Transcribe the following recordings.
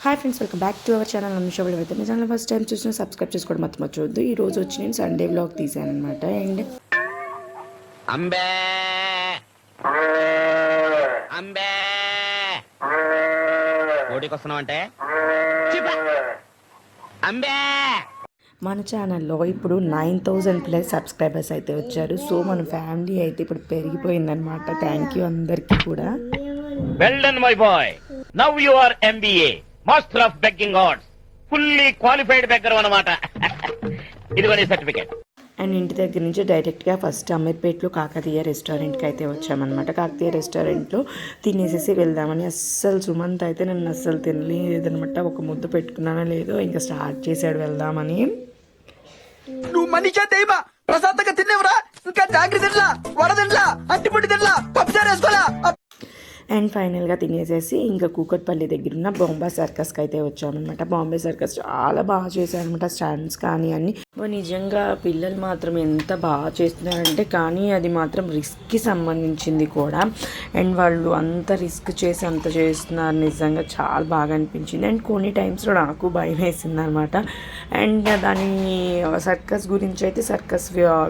Hi friends welcome back to our channel video అయితే మీ channel first time చూసిన subscribe చేసుకోవడం మాత్రం మర్చివద్దు ఈ రోజు వచ్చి నేను సండే బ్లాగ్ తీసాను అనమాట అండ్ అంబే! అంబే. అంబే! మన ఛానల్లో ఇప్పుడు నైన్ థౌజండ్ ప్లస్ సబ్స్క్రైబర్స్ అయితే వచ్చారు. సో మన ఫ్యామిలీ అయితే ఇప్పుడు పెరిగిపోయిందనమాట థ్యాంక్ యూ అందరికీ కూడా. Well done my boy now you are MBA master of begging arts fully qualified beggar అన్నమాట. ఇదిగోని సర్టిఫికేట్ అండ్ ఇంటి దగ్గర నుంచి డైరెక్ట్గా ఫస్ట్ అమీర్పేట్లో కాకతీయ రెస్టారెంట్కి అయితే వచ్చామన్నమాట. కాకతీయ రెస్టారెంట్లో తినేసేసి వెళ్దామని అస్సలు సుమంత్ అయితే నన్ను అస్సలు తినలేదనమాట ఒక ముద్ద పెట్టుకున్నానో లేదో ఇంకా స్టార్ట్ చేశాడు వెళ్దామని. నువ్వు మనిషా దైవా? ప్రశాంతంగా తినేవరా? ఇంకా జాగ్రత్త తినలా? వడ తినలా? పప్పుచారు వేసుకోలా అండ్ ఫైనల్గా తినేసేసి ఇంకా కూకట్పల్లి దగ్గర ఉన్న బాంబే సర్కస్కి అయితే వచ్చామన్నమాట. బాంబే సర్కస్ చాలా బాగా చేశారనమాట స్టాండ్స్ కానీ అన్ని. నిజంగా పిల్లలు మాత్రం ఎంత బాగా చేస్తున్నారంటే కానీ అది మాత్రం రిస్క్కి సంబంధించింది కూడా. అండ్ వాళ్ళు అంత రిస్క్ చేసి అంత చేస్తున్నారు. నిజంగా చాలా బాగా అనిపించింది. అండ్ కొన్ని టైమ్స్లో నాకు భయం వేసింది అనమాట అండ్ దాని సర్కస్ గురించి అయితే సర్కస్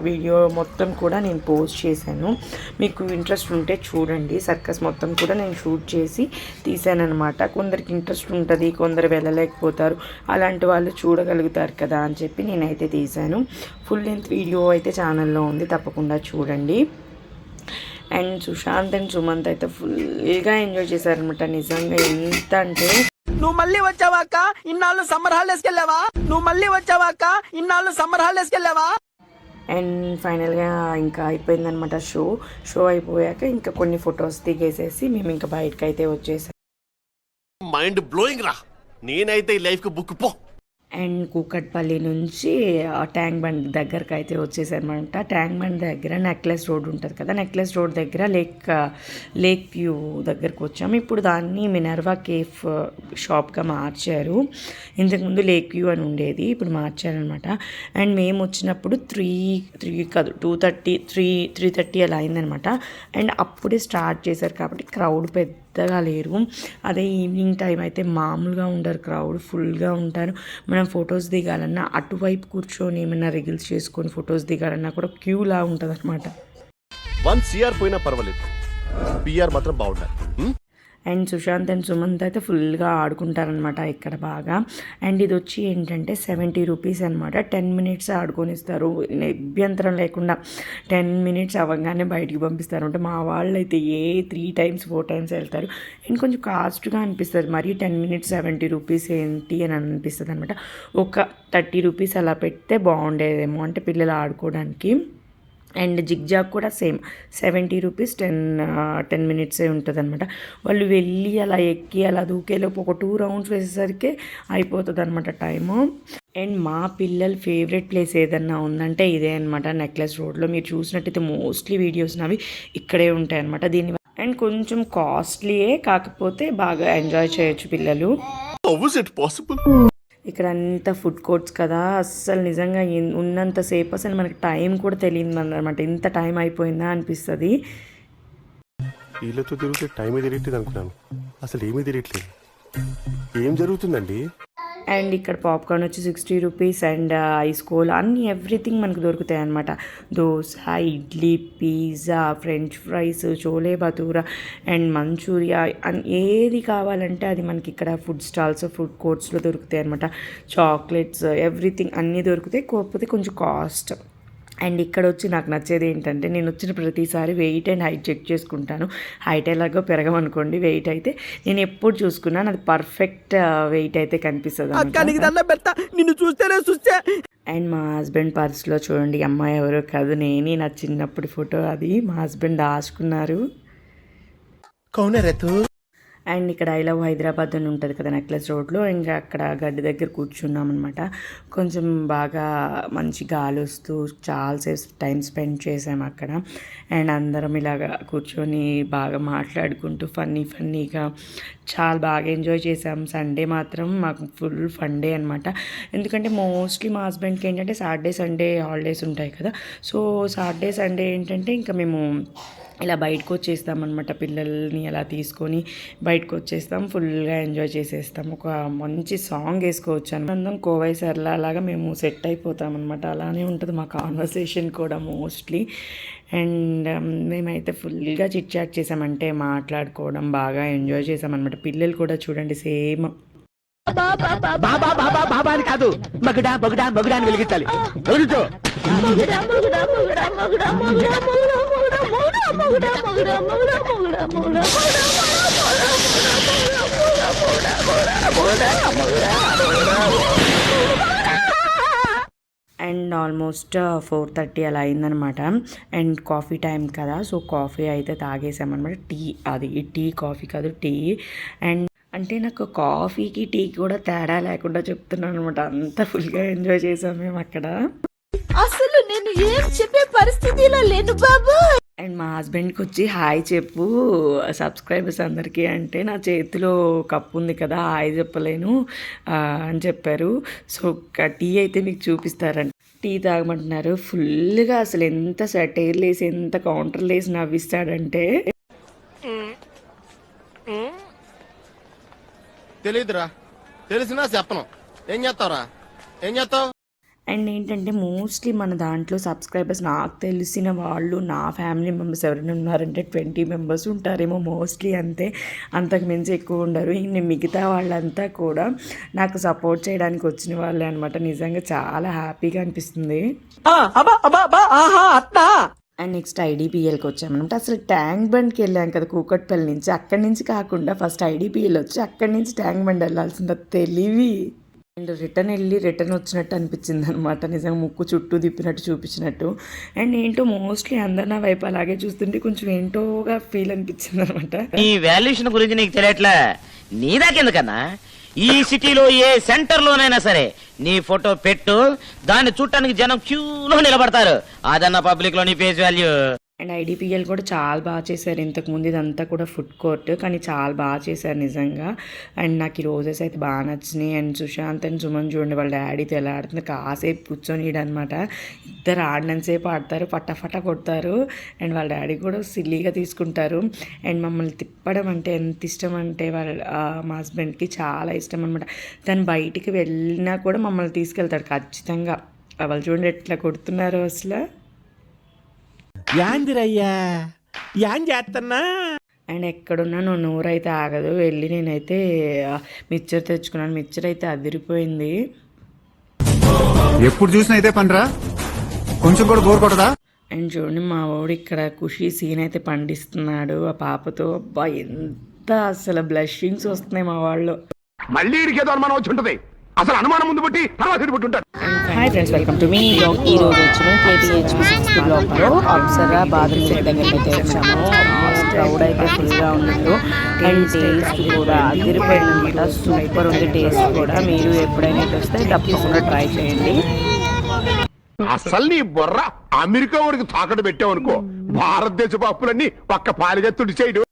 వీడియో మొత్తం కూడా నేను పోస్ట్ చేశాను. మీకు ఇంట్రెస్ట్ ఉంటే చూడండి. సర్కస్ మొత్తం కూడా నేను షూట్ చేసి తీసాను అనమాట కొందరికి ఇంట్రెస్ట్ ఉంటుంది కొందరు వెళ్ళలేకపోతారు. అలాంటి వాళ్ళు చూడగలుగుతారు కదా అని చెప్పి నేనైతే తీశాను ఫుల్ లెంత్ వీడియో అయితే ఛానల్లో ఉంది తప్పకుండా చూడండి. అండ్ సుశాంత్ అండ్ సుమంత్ అయితే ఫుల్గా ఎంజాయ్ చేశారనమాట నిజంగా ఎంత అంటే నువ్వు మళ్ళీ వచ్చావాక ఇన్నాళ్ళు సమ్మర్ హాలిడేస్ వెళ్ళావా? నువ్వు మళ్ళీ వచ్చావాక ఇన్నాళ్ళు సమ్మర్ హాలేస్కి వెళ్ళావా? అండ్ ఫైనల్గా ఇంకా అయిపోయిందనమాట షో. షో అయిపోయాక ఇంకా కొన్ని ఫొటోస్ దిగేసేసి మేము ఇంకా బయటకు అయితే వచ్చేసాం. మైండ్ బ్లోయింగ్ రా. నేనైతే ఈ లైఫ్కి బుక్ పో. అండ్ కూకట్పల్లి నుంచి ఆ ట్యాంక్ బండ్ దగ్గరకు అయితే వచ్చేసారనమాట ట్యాంక్ బండ్ దగ్గర నెక్లెస్ రోడ్ ఉంటుంది కదా నెక్లెస్ రోడ్ దగ్గర లేక్ లేక్ వ్యూ దగ్గరకు వచ్చాము. ఇప్పుడు దాన్ని మినర్వా కేఫ్ షాప్గా మార్చారు. ఇంతకుముందు లేక్ వ్యూ అని ఉండేది ఇప్పుడు మార్చారనమాట అండ్ మేము వచ్చినప్పుడు త్రీ త్రీ కాదు two thirty three three thirty అలా అయిందనమాట అండ్ అప్పుడే స్టార్ట్ చేశారు కాబట్టి క్రౌడ్ పెద్ద పెద్దగా లేరు. అదే ఈవినింగ్ టైం అయితే మామూలుగా ఉండరు క్రౌడ్ ఫుల్గా ఉంటారు. మనం ఫొటోస్ దిగాలన్నా అటువైపు కూర్చొని ఏమైనా రిగిల్స్ చేసుకొని ఫొటోస్ దిగాలన్నా కూడా క్యూలా ఉంటుంది అనమాట వన్ సిఆర్ పోయినా పర్వాలేదు. పిఆర్ మాత్రం బాగుండాలి. అండ్ సుశాంత్ అండ్ సుమంత్ అయితే ఫుల్గా ఆడుకుంటారనమాట ఇక్కడ బాగా. అండ్ ఇది వచ్చి ఏంటంటే సెవెంటీ రూపీస్ అనమాట టెన్ మినిట్స్ ఆడుకొనిస్తారు. అభ్యంతరం లేకుండా టెన్ మినిట్స్ అవ్వగానే బయటికి పంపిస్తారు. అంటే మా వాళ్ళు అయితే ఏ త్రీ టైమ్స్ ఫోర్ టైమ్స్ వెళ్తారు. అండ్ కొంచెం కాస్ట్గా అనిపిస్తుంది. మరీ టెన్ మినిట్స్ సెవెంటీ రూపీస్ ఏంటి అని అనిపిస్తుంది అనమాట ఒక థర్టీ రూపీస్ అలా పెడితే బాగుండేదేమో. అంటే పిల్లలు ఆడుకోవడానికి. అండ్ జిగ్జాగ్ కూడా same. Seventy rupees ten ten మినిట్సే ఉంటుంది అనమాట వాళ్ళు వెళ్ళి అలా ఎక్కి అలా దూకేలోపు ఒక టూ రౌండ్స్ వేసేసరికి అయిపోతుంది అనమాట టైము. అండ్ మా పిల్లల ఫేవరెట్ ప్లేస్ ఏదన్నా ఉందంటే ఇదే అనమాట నెక్లెస్ రోడ్లో మీరు చూసినట్టయితే మోస్ట్లీ వీడియోస్ అవి ఇక్కడే ఉంటాయి అనమాట దీని అండ్ కొంచెం కాస్ట్లీయే కాకపోతే బాగా ఎంజాయ్ చేయొచ్చు పిల్లలు. How? ఇక్కడ అంతా ఫుడ్ కోర్ట్స్ కదా. అస్సలు నిజంగా ఉన్నంతసేపు అసలు మనకి టైం కూడా తెలియదు అనమాట ఇంత టైం అయిపోయిందా అనిపిస్తుంది. వీళ్ళతో తిరిగితే టైమే తెలియట్లేదు అనుకున్నాను. అసలు ఏమీ తెలియట్లేదు. ఏం జరుగుతుందండి? అండ్ ఇక్కడ పాప్కార్న్ వచ్చి sixty rupees and ice cold అన్ని ఎవ్రీథింగ్ మనకు దొరుకుతాయి అనమాట dosa idli pizza french fries chole bhatura and manchurian అన్ ఏది కావాలంటే అది మనకి ఇక్కడ ఫుడ్ స్టాల్స్ ఫుడ్ కోర్ట్స్లో దొరుకుతాయి అనమాట చాక్లెట్స్ ఎవ్రీథింగ్ అన్నీ దొరుకుతాయి. కాకపోతే కొంచెం కాస్ట్ అండ్ ఇక్కడ వచ్చి నాకు నచ్చేది ఏంటంటే నేను వచ్చిన ప్రతిసారి వెయిట్ అండ్ హైట్ చెక్ చేసుకుంటాను. హైట్ ఎలాగో పెరగమనుకోండి వెయిట్ అయితే. నేను ఎప్పుడు చూసుకున్నాను అది పర్ఫెక్ట్ వెయిట్ అయితే కనిపిస్తుంది నిన్ను చూస్తేనే చూస్తే. అండ్ మా హస్బెండ్ పర్స్లో చూడండి అమ్మాయి ఎవరో కాదు నేనే నా చిన్నప్పటి ఫోటో. అది మా హస్బెండ్ దాచుకున్నారు. అండ్ ఇక్కడ ఐ లవ్ హైదరాబాద్ అని ఉంటుంది కదా నెక్లెస్ రోడ్లో. ఇంకా అక్కడ గడ్డి దగ్గర కూర్చున్నాం అనమాట కొంచెం బాగా మంచి గాలి వస్తూ చాలాసేపు టైం స్పెండ్ చేసాం అక్కడ. అండ్ అందరం ఇలాగా కూర్చొని బాగా మాట్లాడుకుంటూ ఫన్నీ ఫన్నీగా చాలా బాగా ఎంజాయ్ చేసాం. సండే మాత్రం మాకు ఫుల్ ఫన్ డే అనమాట ఎందుకంటే మోస్ట్లీ మా హస్బెండ్కి ఏంటంటే సాటర్డే సండే హాలిడేస్ ఉంటాయి కదా. సో సాటర్డే సండే ఏంటంటే ఇంకా మేము ఇలా బయటకు వచ్చేస్తామన్నమాట పిల్లల్ని అలా తీసుకొని బయటకు వచ్చేస్తాం ఫుల్గా ఎంజాయ్ చేసేస్తాం. ఒక మంచి సాంగ్ వేసుకోవచ్చు అనుబంధం కోవై సర్లా అలాగా మేము సెట్ అయిపోతాం అనమాట అలానే ఉంటుంది మా కాన్వర్సేషన్ కూడా మోస్ట్లీ అండ్ మేమైతే ఫుల్గా చిట్ చాట్ చేసామంటే మాట్లాడుకోవడం బాగా ఎంజాయ్ చేసామన్నమాట. పిల్లలు కూడా చూడండి సేమ్. బాబా బాబా బాబా అని కాదు. మగుడా మగుడా మగుడా అని వెలిగించాలి అండ్ ఆల్మోస్ట్ ఫోర్ థర్టీ అలా అయిందనమాట అండ్ కాఫీ టైం కదా సో కాఫీ అయితే తాగేసామన్నమాట. టీ అది టీ కాఫీ కాదు టీ అండ్ అంటే నాకు కాఫీకి టీకి కూడా తేడా లేకుండా చెప్తున్నాను అనమాట అంత ఫుల్గా ఎంజాయ్ చేసాం మేము అక్కడ అసలు నేను ఏం చెప్పే పరిస్థితిలో లేను బాబు. అండ్ మా హస్బెండ్కి వచ్చి హాయ్ చెప్పు సబ్స్క్రైబర్స్ అందరికీ అంటే నా చేతిలో కప్పు ఉంది కదా హాయ్ చెప్పలేను అని చెప్పారు. సో టీ అయితే మీకు చూపిస్తారంట. టీ తాగమంటున్నారు. ఫుల్గా అసలు ఎంత సటైర్లు వేసి ఎంత కౌంటర్లు వేసి నవ్విస్తాడంటే తెలియదురా తెలిసినా చెప్పను. ఏం చేస్తావురా? ఏం చేస్తావు? అండ్ ఏంటంటే మోస్ట్లీ మన దాంట్లో సబ్స్క్రైబర్స్ నాకు తెలిసిన వాళ్ళు నా ఫ్యామిలీ మెంబర్స్ ఎవరైనా ఉన్నారంటే ట్వంటీ మెంబర్స్ ఉంటారేమో మోస్ట్లీ అంతే. అంతకు మించి ఎక్కువ ఉండరు. ఇంక మిగతా వాళ్ళంతా కూడా నాకు సపోర్ట్ చేయడానికి వచ్చిన వాళ్ళే అనమాట నిజంగా చాలా హ్యాపీగా అనిపిస్తుంది. అండ్ నెక్స్ట్ ఐడిపిఎల్కి వచ్చామన్నమాట అసలు ట్యాంక్ బండ్కి వెళ్ళాం కదా కూకట్పల్లి నుంచి. అక్కడి నుంచి కాకుండా ఫస్ట్ ఐడిపిఎల్ వచ్చి అక్కడి నుంచి ట్యాంక్ బండ్ వెళ్ళాల్సింది. తెలివి. అండ్ రిటర్న్ వెళ్ళి రిటర్న్ వచ్చినట్టు అనిపించింది అనమాట నిజంగా ముక్కు చుట్టూ తిప్పినట్టు చూపించినట్టు. అండ్ ఏంటో మోస్ట్లీ అందరు నా వైపు అలాగే చూస్తుంటే కొంచెం ఏంటోగా ఫీల్ అనిపించింది అనమాట ఈ వాల్యుయేషన్ గురించి నీకు తెలియట్లే? నీ దాకెందుకన్నా? ఈ సిటీలో ఏ సెంటర్ లోనైనా సరే నీ ఫోటో పెట్టు దాన్ని చూడటానికి జనం క్యూలో నిలబడతారు. అదన్న పబ్లిక్లో నీ ఫేస్ వాల్యూ అండ్ ఐడిపిఎల్ కూడా చాలా బాగా చేశారు. ఇంతకుముందు ఇదంతా కూడా ఫుడ్ కోర్ట్ కానీ చాలా బాగా చేశారు నిజంగా. అండ్ నాకు ఈ రోజెస్ అయితే బాగా నచ్చినాయి. అండ్ సుశాంత్ అండ్ సుమన్ చూడండి వాళ్ళ డాడీతో ఎలా ఆడుతుంది కాసేపు కూర్చొని అనమాట ఇద్దరు ఆడినంతసేపు ఆడతారు పట్టఫట కొడతారు. అండ్ వాళ్ళ డాడీ కూడా సిల్లీగా తీసుకుంటారు. అండ్ మమ్మల్ని తిప్పడం అంటే ఎంత ఇష్టం అంటే వాళ్ళ మా హస్బెండ్కి చాలా ఇష్టం అనమాట తను బయటికి వెళ్ళినా కూడా మమ్మల్ని తీసుకెళ్తాడు ఖచ్చితంగా. వాళ్ళు చూడండి ఎట్లా కొడుతున్నారు అసలు. యాందిరయ్యా. యాన్ చేస్తున్నా అండ్ ఎక్కడున్నా నువ్వు నోరైతే ఆగదు. వెళ్ళి నేనైతే మిక్చర్ తెచ్చుకున్నాను. మిక్చర్ అయితే అదిరిపోయింది. ఎప్పుడు చూసినా ఇదే పనిరా కొంచెం కూడా బోర్ కొట్టదా? అండ్ చూడండి మా వాడు ఇక్కడ ఖుషి సీన్ అయితే పండిస్తున్నాడు. ఆ పాపతో అబ్బా ఎంత అసలు బ్లషింగ్స్ వస్తున్నాయి మా వాళ్ళు. మళ్ళీ ఇడికేదో అనుమానం వచ్చి ఉంటది. అసలు అనుమానం ముందు బట్టి తర్వాత హాయ్ ఫ్రెండ్స్ వెల్కమ్ టు మీ బ్లాగ్ ఈ రోజు వచ్చిన కేపీహెచ్ సిక్స్త్ బ్లాక్ అప్సరా బాదం సెట్ దగ్గరికి అయితే వచ్చాము. క్రౌడ్ అయితే ఫుల్గా ఉన్నట్టు. అండ్ టేస్ట్ కూడా అదిరిపోయింది అనమాట సూపర్ ఉంది టేస్ట్ కూడా. మీరు ఎప్పుడైనా వస్తే తప్పకుండా ట్రై చేయండి. అసలు నీ బొర్ర అమెరికా వాడికి తాకట్టు పెట్టావు అనుకో భారతదేశపు అప్పులన్నీ పక్క పాలిగా తుడిచేయడు.